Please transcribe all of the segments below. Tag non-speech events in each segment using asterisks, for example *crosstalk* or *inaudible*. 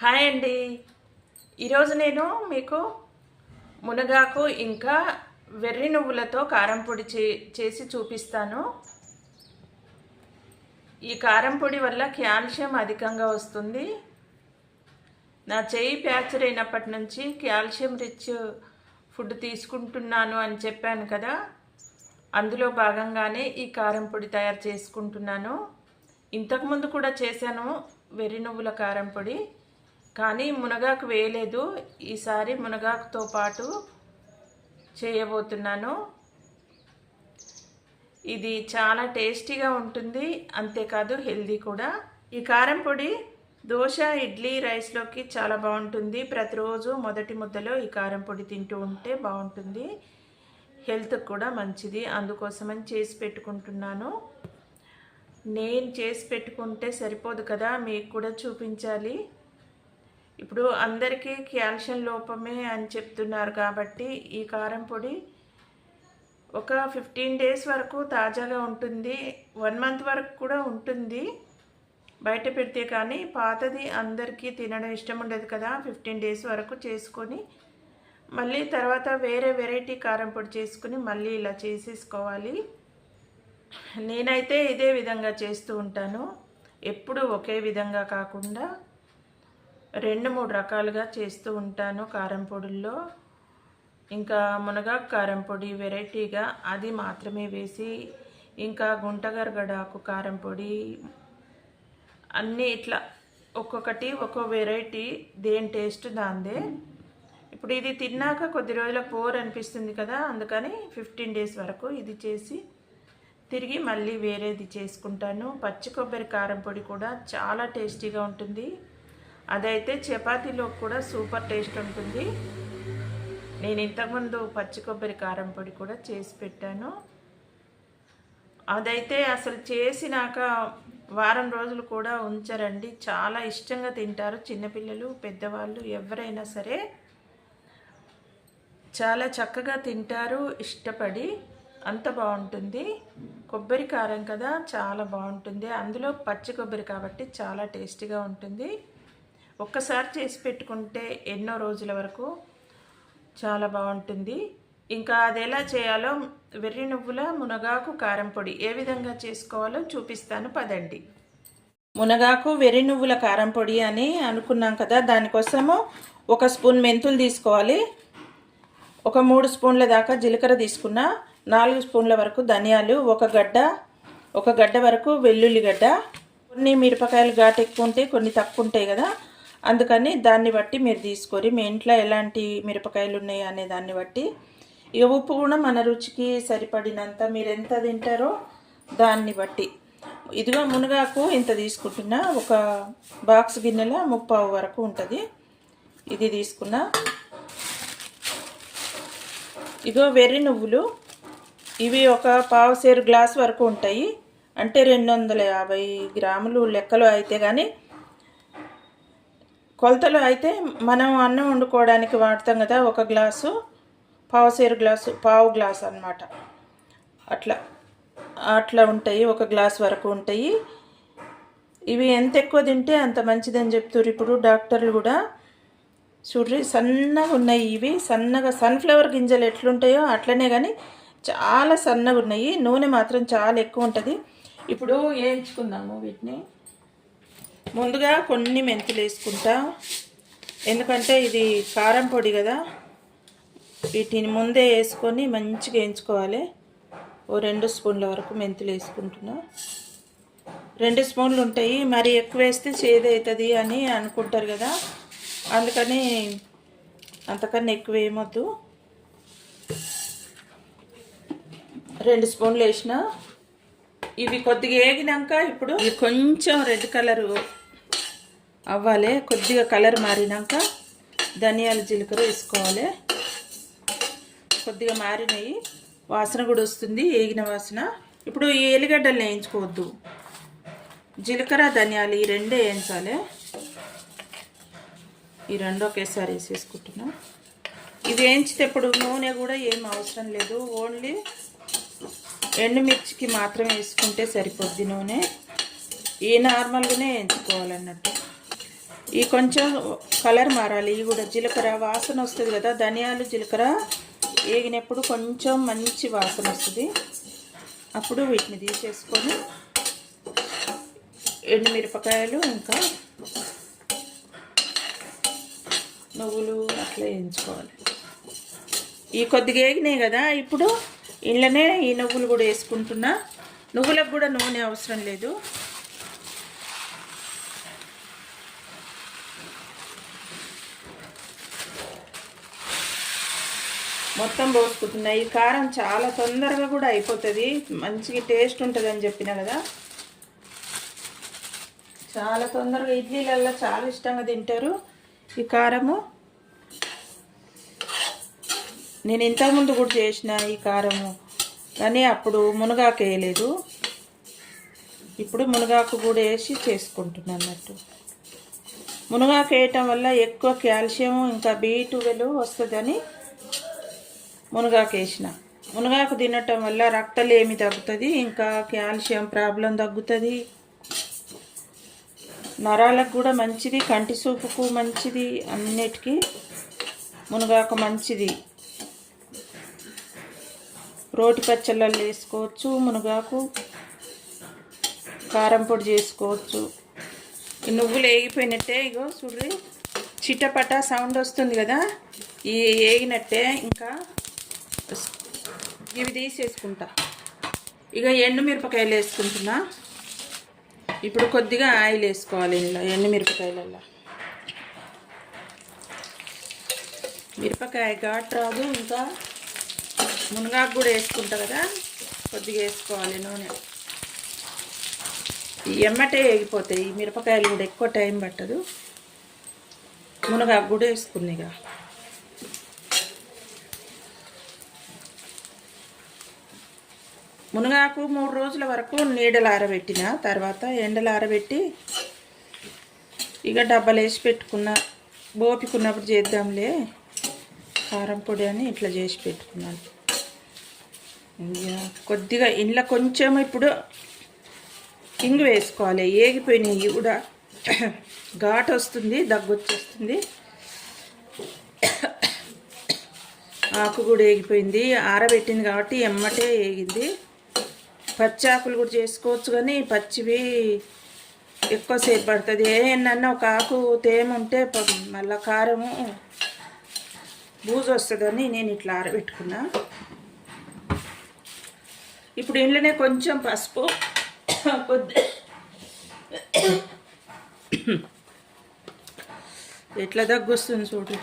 Hi అండి. ఈరోజు నేను మీకు మునగాకు ఇంకా వెర్రి నువ్వులతో కారం పొడి చే చేసి చూపిస్తాను. ఈ కారం పొడి వల్ల కాల్షియం అధికంగా వస్తుంది. నా చేయి ప్యాచర్ అయినప్పటి నుంచి కాల్షియం రిచ్ ఫుడ్ తీసుకుంటున్నాను అని చెప్పాను కదా. అందులో భాగంగానే ఈ కారం పొడి తయారు చేసుకుంటున్నాను. ఇంతకుముందు కూడా చేశాను వెర్రి నువ్వుల కారం పొడి. కానీ మునగాకు వేయలేదు. ఈసారి మునగాకుతో పాటు చేయబోతున్నాను. ఇది చాలా టేస్టీగా ఉంటుంది. అంతేకాదు హెల్దీ కూడా. ఈ కారం పొడి దోశ ఇడ్లీ రైస్లోకి చాలా బాగుంటుంది. ప్రతిరోజు మొదటి ముద్దలో ఈ కారం పొడి తింటూ ఉంటే బాగుంటుంది. హెల్త్ కూడా మంచిది. అందుకోసమని చేసి పెట్టుకుంటున్నాను. నేను చేసి పెట్టుకుంటే సరిపోదు కదా. మీకు కూడా చూపించాలి. ఇప్పుడు అందరికీ కాల్షియం లోపమే అని చెప్తున్నారు కాబట్టి ఈ కారం పొడి ఒక ఫిఫ్టీన్ డేస్ వరకు తాజాగా ఉంటుంది. వన్ మంత్ వరకు కూడా ఉంటుంది. బయట పెడితే కానీ పాతది అందరికీ తినడం ఇష్టం ఉండదు కదా. ఫిఫ్టీన్ డేస్ వరకు చేసుకొని మళ్ళీ తర్వాత వేరే వెరైటీ కారం పొడి చేసుకుని మళ్ళీ ఇలా చేసేసుకోవాలి. నేనైతే ఇదే విధంగా చేస్తూ ఉంటాను. ఎప్పుడు ఒకే విధంగా కాకుండా రెండు మూడు రకాలుగా చేస్తూ ఉంటాను కారం పొడుల్లో. ఇంకా మునగాకు కారం పొడి వెరైటీగా అది మాత్రమే వేసి ఇంకా గుంటగరగడాకు కారం పొడి అన్నీ ఇట్లా ఒక్కొక్కటి ఒక్కో వెరైటీ దేని టేస్ట్ దాందే. ఇప్పుడు ఇది తిన్నాక కొద్ది రోజులకు పోర్ అనిపిస్తుంది కదా అందుకని ఫిఫ్టీన్ డేస్ వరకు ఇది చేసి తిరిగి మళ్ళీ వేరేది చేసుకుంటాను. పచ్చి కొబ్బరి కారం పొడి కూడా చాలా టేస్టీగా ఉంటుంది. అదైతే చపాతీలో కూడా సూపర్ టేస్ట్ ఉంటుంది. నేను ఇంతకుముందు పచ్చి కొబ్బరి కారం పొడి కూడా చేసి పెట్టాను. అదైతే అసలు చేసినాక వారం రోజులు కూడా ఉంచరండి. చాలా ఇష్టంగా తింటారు చిన్నపిల్లలు పెద్దవాళ్ళు ఎవరైనా సరే. చాలా చక్కగా తింటారు ఇష్టపడి అంత బాగుంటుంది. కొబ్బరి కారం కదా చాలా బాగుంటుంది. అందులో పచ్చి కొబ్బరి కాబట్టి చాలా టేస్టీగా ఉంటుంది. ఒక్కసారి చేసి పెట్టుకుంటే ఎన్నో రోజుల వరకు చాలా బాగుంటుంది. ఇంకా అది ఎలా చేయాలో వెర్రి నువ్వుల మునగాకు కారం పొడి ఏ విధంగా చేసుకోవాలో చూపిస్తాను. పదండి. మునగాకు వెర్రి నువ్వుల కారం పొడి అని అనుకున్నాం కదా దానికోసము ఒక స్పూన్ మెంతులు తీసుకోవాలి. ఒక మూడు స్పూన్ల దాకా జీలకర్ర తీసుకున్న నాలుగు స్పూన్ల వరకు ధనియాలు ఒక గడ్డ ఒక గడ్డ వరకు వెల్లుల్లి గడ్డ. కొన్ని మిరపకాయలు ఘాటు ఎక్కువ ఉంటాయి కొన్ని తక్కువ ఉంటాయి కదా అందుకని దాన్ని బట్టి మీరు తీసుకొని మీ ఇంట్లో ఎలాంటి మిరపకాయలు ఉన్నాయి అనే దాన్ని బట్టి. ఇక ఉప్పు కూడా మన రుచికి సరిపడినంత మీరు ఎంత తింటారో దాన్ని బట్టి. ఇదిగో మునగాకు ఇంత తీసుకుంటున్నా. ఒక బాక్స్ గిన్నెల ముప్పావు వరకు ఉంటుంది. ఇది తీసుకున్నా. ఇగో వెర్రి నువ్వులు. ఇవి ఒక పావు సేరు గ్లాస్ వరకు ఉంటాయి. అంటే రెండు వందల యాభై గ్రాములు లెక్కలో అయితే కానీ కొలతలు అయితే మనం అన్నం వండుకోవడానికి వాడతాం కదా ఒక గ్లాసు పావు సేరు గ్లాసు పావు గ్లాస్ అనమాట అట్లా అట్లా ఉంటాయి ఒక గ్లాస్ వరకు ఉంటాయి. ఇవి ఎంత ఎక్కువ తింటే అంత మంచిదని చెప్తారు ఇప్పుడు డాక్టర్లు కూడా. చూడ్రి సన్నగా ఉన్నాయి ఇవి. సన్నగా సన్ఫ్లవర్ గింజలు ఎట్లుంటాయో అట్లనే కానీ చాలా సన్నగా ఉన్నాయి. నూనె మాత్రం చాలా ఎక్కువ ఉంటుంది. ఇప్పుడు వేయించుకుందాము వీటిని. ముందుగా కొన్ని మెంతులు వేసుకుంటా. ఎందుకంటే ఇది కారం పొడి కదా. వీటిని ముందే వేసుకొని మంచిగా వేయించుకోవాలి. ఓ రెండు స్పూన్ల వరకు మెంతులు వేసుకుంటున్నా. రెండు స్పూన్లు ఉంటాయి. మరి ఎక్కువ వేస్తే చేదవుతుంది అని అనుకుంటారు కదా. అందుకని అంతకన్నా ఎక్కువ ఏమొద్దు రెండు స్పూన్లు వేసిన. ఇవి కొద్దిగా వేగినాక ఇప్పుడు ఇవి కొంచెం రెడ్ కలరు అవ్వాలి. కొద్దిగా కలర్ మారినాక ధనియాల జీలకర్ర వేసుకోవాలి. కొద్దిగా మారినాయి. వాసన కూడా వస్తుంది వేగిన వాసన. ఇప్పుడు ఈ ఎల్లిగడ్డలు వేయించుకోవద్దు. జీలకర్ర ధనియాలు ఈ రెండే వేయించాలి. ఈ రెండు ఒకేసారి వేసేసుకుంటున్నా. ఇది వేయించితే ఇప్పుడు నూనె కూడా ఏం అవసరం లేదు. ఓన్లీ ఎండుమిర్చికి మాత్రమే వేసుకుంటే సరిపోద్ది నూనె. ఈ నార్మల్గానే వేయించుకోవాలన్నట్టు. ఈ కొంచెం కలర్ మారాలి. ఇవి కూడా జీలకర్ర వాసన వస్తుంది కదా ధనియాలు జీలకర్ర వేగినప్పుడు కొంచెం మంచి వాసన వస్తుంది. అప్పుడు వీటిని తీసేసుకొని ఎండుమిరపకాయలు ఇంకా నువ్వులు అట్లా వేయించుకోవాలి. ఈ కొద్దిగా వేగినాయి కదా ఇప్పుడు ఇంట్లోనే ఈ నువ్వులు కూడా వేసుకుంటున్నా. నువ్వులకు కూడా నూనె అవసరం లేదు. మొత్తం పోసుకుంటున్నా ఈ కారం చాలా తొందరగా కూడా అయిపోతుంది. మంచిగా టేస్ట్ ఉంటుంది అని చెప్పిన కదా. చాలా తొందరగా ఇడ్లీలల్లో చాలా ఇష్టంగా తింటారు ఈ కారము. నేను ఇంతకుముందు కూడా చేసిన ఈ కారము కానీ అప్పుడు మునగాకు వేయలేదు. ఇప్పుడు మునగాకు కూడా వేసి చేసుకుంటున్నాను అన్నట్టు. మునగాకు వేయటం వల్ల ఎక్కువ కాల్షియం ఇంకా బీ ట్వెల్వ్ వస్తుందని మునగాకు వేసిన మునగాకు తినటం వల్ల రక్తలేమి తగ్గుతుంది ఇంకా కాల్షియం ప్రాబ్లం తగ్గుతుంది. నరాలకు కూడా మంచిది కంటి సూపుకు మంచిది అన్నిటికీ మునగాకు మంచిది. రోటి పచ్చళ్ళల్లో వేసుకోవచ్చు మునగాకు కారం పొడి చేసుకోవచ్చు. నువ్వులు వేగిపోయినట్టే ఇగో చూడ్రి చిటపట సౌండ్ వస్తుంది కదా? ఈ వేగినట్టే ఇంకా ఇవి తీసేసుకుంటా. ఇక ఎండు మిరపకాయలు వేసుకుంటున్నా. ఇప్పుడు కొద్దిగా ఆయిల్ వేసుకోవాలి ఇందులో ఎండు మిరపకాయలలో మిరపకాయ ఘాట్ రాదు ఇంకా మునగాకు కూడా వేసుకుంటా కదా కొద్దిగా వేసుకోవాలి నూనె. ఎమ్మటే వేగిపోతాయి మిరపకాయలు కూడా ఎక్కువ టైం పట్టదు. మునగాకు కూడా వేసుకున్నాయిగా మునగాకు మూడు రోజుల వరకు నీడలు ఆరబెట్టిన తర్వాత ఎండలు ఆరబెట్టి ఇక డబ్బాలు వేసి పెట్టుకున్న బోపికున్నప్పుడు చేద్దాంలే. కారం పొడి అని ఇట్లా చేసి పెట్టుకున్నాను. కొద్దిగా ఇంట్లో కొంచెం ఇప్పుడు ఇంగు వేసుకోవాలి. ఏగిపోయినాయి కూడా. *coughs* ఘాట్ వస్తుంది దగ్గు వచ్చేస్తుంది. ఆకు కూడా ఏగిపోయింది. ఆరబెట్టింది కాబట్టి ఎమ్మటే ఏగింది. పచ్చి ఆకులు కూడా చేసుకోవచ్చు కానీ పచ్చివి ఎక్కువసేపు పడుతుంది. ఏమన్నా ఒక ఆకు తేమ ఉంటే మళ్ళా కారము బూజు వస్తుందని నేను ఇట్లా ఆరబెట్టుకున్నా. ఇప్పుడు ఇంట్లోనే కొంచెం పసుపు కొద్ది ఎట్లా దగ్గు వస్తుంది చూడు.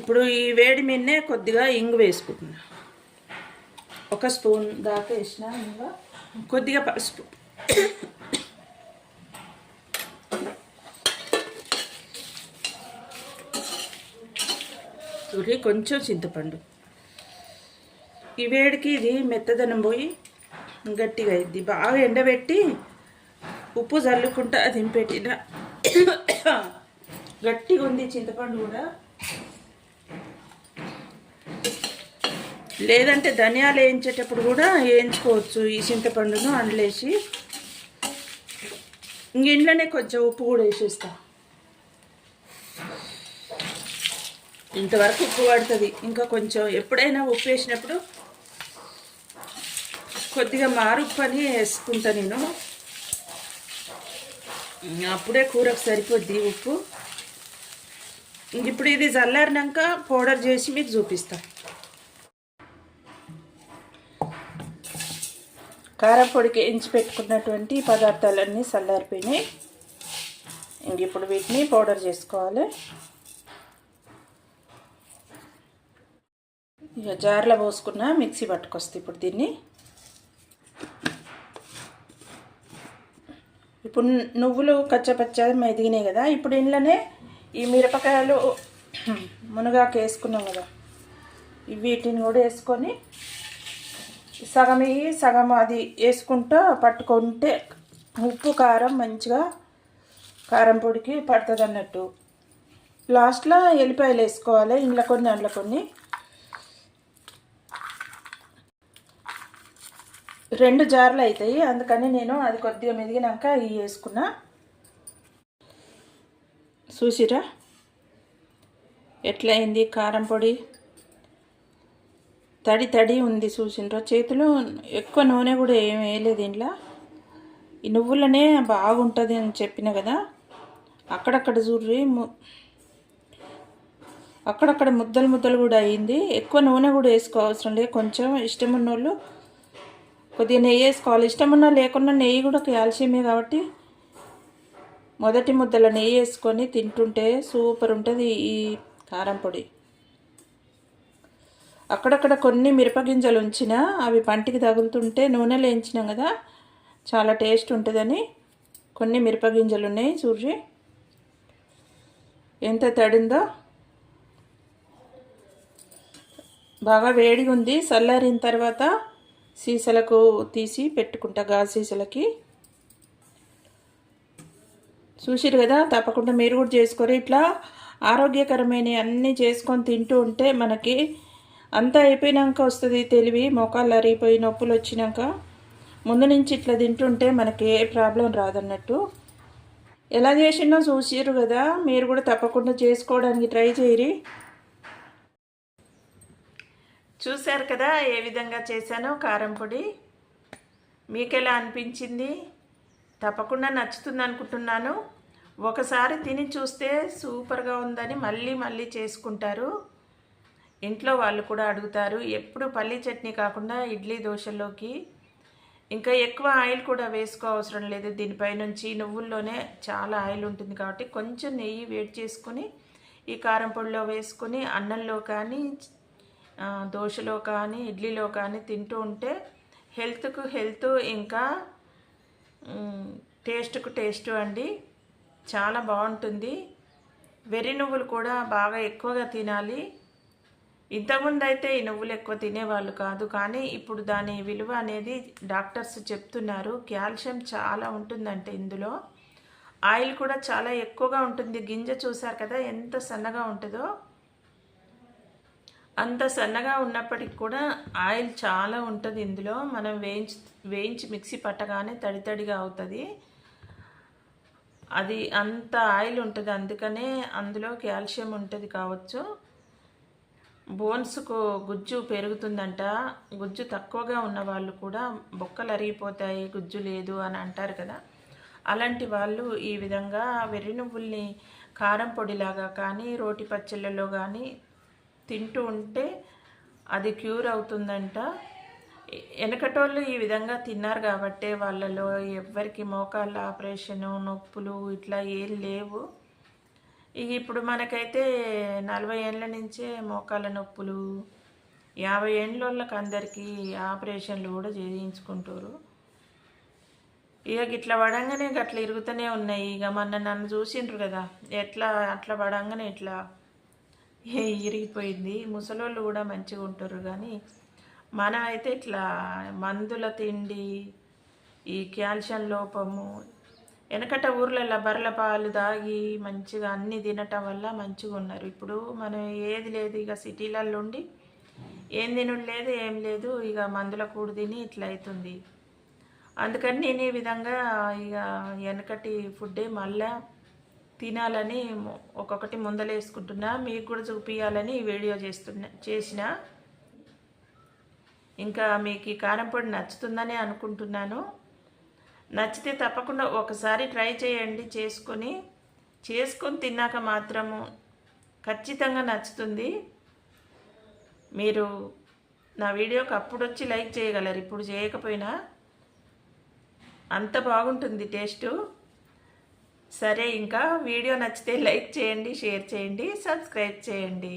ఇప్పుడు ఈ వేడి మీదనే కొద్దిగా ఇంగు వేసుకుంటున్నా. ఒక స్పూన్ దాకా వేసిన ఇంకా కొద్దిగా పసుపు చూడి కొంచెం చింతపండు. ఈ వేడికి ఇది మెత్తదనం పోయి గట్టిగా అయింది బాగా ఎండబెట్టి ఉప్పు చల్లుకుంటా దింపెట్టిన *coughs* గట్టిగా ఉంది చింతపండు కూడా. లేదంటే ధనియాలు వేయించేటప్పుడు కూడా వేయించుకోవచ్చు ఈ చింతపండును అండ్లేసి ఇంక ఇంట్లోనే కొంచెం ఉప్పు కూడా వేసేస్తా. ఇంతవరకు ఉప్పు పడుతుంది. ఇంకా కొంచెం ఎప్పుడైనా ఉప్పు వేసినప్పుడు కొద్దిగా మారుప్పు అని వేసుకుంటా నేను. అప్పుడే కూరకు సరిపోద్ది ఉప్పు. ఇంక ఇప్పుడు ఇది చల్లారినాక పౌడర్ చేసి మీకు చూపిస్తాను కారపొడికి ఎంచి పెట్టుకున్నటువంటి పదార్థాలన్నీ చల్లారిపోయినాయి ఇంక ఇప్పుడు వీటిని పౌడర్ చేసుకోవాలి. ఇక జార్లో పోసుకున్న మిక్సీ పట్టుకొస్తే ఇప్పుడు దీన్ని. ఇప్పుడు నువ్వులు కచ్చపచ్చ మెదిగినాయి కదా ఇప్పుడు ఇంట్లోనే ఈ మిరపకాయలు మునగాకు వేసుకున్నాం కదా వీటిని కూడా వేసుకొని సగం ఇవి సగం అది వేసుకుంటూ పట్టుకుంటే ఉప్పు కారం మంచిగా కారం పొడికి పడుతుంది అన్నట్టు. లాస్ట్లో ఎల్లిపాయలు వేసుకోవాలి ఇంట్లో కొన్ని అందులో కొన్ని. రెండు జార్లు అవుతాయి అందుకని నేను అది కొద్దిగా మెదిగినాక ఇవి వేసుకున్నా. చూసిరా? ఎట్లయింది కారం పొడి? తడి తడి ఉంది చూసిండ్రా. చేతిలో ఎక్కువ నూనె కూడా ఏం వేయలేదు దీంట్లో ఈ నువ్వులనే బాగుంటుంది అని చెప్పిన కదా. అక్కడక్కడ చూడ్రి ము- అక్కడక్కడ ముద్దలు ముద్దలు కూడా అయింది. ఎక్కువ నూనె కూడా వేసుకో అవసరం లేదు. కొంచెం ఇష్టం ఉన్నోళ్ళు కొద్దిగా నెయ్యి వేసుకోవాలి. ఇష్టం ఉన్నా లేకున్నా నెయ్యి కూడా కాల్షియమే కాబట్టి మొదటి ముద్దల నెయ్యి వేసుకొని తింటుంటే సూపర్ ఉంటుంది ఈ కారం పొడి. అక్కడక్కడ కొన్ని మిరపగింజలు ఉంచిన అవి పంటికి తగులుతుంటే నూనెలో వేయించినాం కదా చాలా టేస్ట్ ఉంటుందని కొన్ని మిరపగింజలు ఉన్నాయి సూర్య ఎంత తడిందో. బాగా వేడిగా ఉంది చల్లారిన తర్వాత సీసలకు తీసి పెట్టుకుంటా గాజు సీసలకి. చూసిరు కదా తప్పకుండా మీరు కూడా చేసుకోరు. ఇట్లా ఆరోగ్యకరమైన అన్నీ చేసుకొని తింటూ ఉంటే మనకి అంతా అయిపోయినాక వస్తుంది తెలివి మోకాళ్ళు అరిగిపోయి నొప్పులు వచ్చినాక. ముందు నుంచి ఇట్లా తింటుంటే మనకి ఏ ప్రాబ్లం రాదన్నట్టు. ఎలా చేసినా చూసిరు కదా మీరు కూడా తప్పకుండా చేసుకోవడానికి ట్రై చేయరి. చూశారు కదా ఏ విధంగా చేశానో కారం పొడి. మీకు ఎలా అనిపించింది? తప్పకుండా నచ్చుతుంది అనుకుంటున్నాను. ఒకసారి తిని చూస్తే సూపర్గా ఉందని మళ్ళీ మళ్ళీ చేసుకుంటారు. ఇంట్లో వాళ్ళు కూడా అడుగుతారు. ఎప్పుడు పల్లి చట్నీ కాకుండా ఇడ్లీ దోశల్లోకి. ఇంకా ఎక్కువ ఆయిల్ కూడా వేసుకో అవసరం లేదు. దీనిపై నుంచి నువ్వుల్లోనే చాలా ఆయిల్ ఉంటుంది కాబట్టి కొంచెం నెయ్యి వేడి చేసుకొని ఈ కారం పొడిలో వేసుకుని అన్నంలో కానీ దోశలో కానీ ఇడ్లీలో కానీ తింటూ ఉంటే హెల్త్కు హెల్త్ ఇంకా టేస్ట్కు టేస్ట్ అండి. చాలా బాగుంటుంది. వెర్రి నువ్వులు కూడా బాగా ఎక్కువగా తినాలి. ఇంతకుముందు అయితే ఈ నువ్వులు ఎక్కువ తినేవాళ్ళు కాదు కానీ ఇప్పుడు దాని విలువ అనేది డాక్టర్స్ చెప్తున్నారు. కాల్షియం చాలా ఉంటుందంటే ఇందులో. ఆయిల్ కూడా చాలా ఎక్కువగా ఉంటుంది. గింజ చూసారు కదా ఎంత సన్నగా ఉంటుందో. అంత సన్నగా ఉన్నప్పటికి కూడా ఆయిల్ చాలా ఉంటుంది ఇందులో. మనం వేయించి వేయించి మిక్సీ పట్టగానే తడి తడిగా అవుతుంది. అది అంత ఆయిల్ ఉంటుంది. అందుకనే అందులో కాల్షియం ఉంటుంది కావచ్చు. బోన్స్కు గుజ్జు పెరుగుతుందంట. గుజ్జు తక్కువగా ఉన్న వాళ్ళు కూడా బొక్కలు అరిగిపోతాయి గుజ్జు లేదు అని అంటారు కదా. అలాంటి వాళ్ళు ఈ విధంగా వెర్రి నువ్వుల్ని కారం పొడిలాగా కానీ రోటి పచ్చళ్ళలో కానీ తింటూ ఉంటే అది క్యూర్ అవుతుందంట. వెనకటోళ్ళు ఈ విధంగా తిన్నారు కాబట్టే వాళ్ళలో ఎవరికి మోకాళ్ళ ఆపరేషను నొప్పులు ఇట్లా ఏం లేవు. ఇక ఇప్పుడు మనకైతే నలభై ఏళ్ళ నుంచే మోకాళ్ళ నొప్పులు యాభై ఏళ్ళకి అందరికీ ఆపరేషన్లు కూడా చేయించుకుంటారు. ఇక ఇట్లా పడంగానే అట్లా ఇరుగుతూనే ఉన్నాయి. ఇక మొన్న నన్ను చూసిండ్రు కదా ఎట్లా అట్లా పడంగానే ఇట్లా ఇరిగిపోయింది. ముసలోళ్ళు కూడా మంచిగా ఉంటారు కానీ మనం అయితే ఇట్లా మందుల తిండి ఈ కాల్షియం లోపము వెనకట ఊర్లలో బర్రెల పాలు దాగి మంచిగా అన్ని తినటం వల్ల మంచిగా ఉన్నారు. ఇప్పుడు మనం ఏది లేదు ఇక సిటీలలో ఉండి ఏం తినుడు లేదు ఏం లేదు ఇక మందుల కూడు తిని ఇట్లా అవుతుంది అందుకని నేను ఈ విధంగా ఇక వెనకటి ఫుడ్డే మళ్ళా తినాలని ఒక్కొక్కటి ముందలేసుకుంటున్నా మీకు కూడా చూపించాలని ఈ వీడియో చేస్తున్నా చేసిన. ఇంకా మీకు ఈ కారం పొడి నచ్చుతుందని అనుకుంటున్నాను. నచ్చితే తప్పకుండా ఒకసారి ట్రై చేయండి. చేసుకొని చేసుకొని తిన్నాక మాత్రము ఖచ్చితంగా నచ్చుతుంది. మీరు నా వీడియోకి అప్పుడు వచ్చి లైక్ చేయగలరు. ఇప్పుడు చేయకపోయినా అంత బాగుంటుంది టేస్టు. సరే ఇంకా వీడియో నచ్చితే లైక్ చేయండి షేర్ చేయండి సబ్స్క్రైబ్ చేయండి.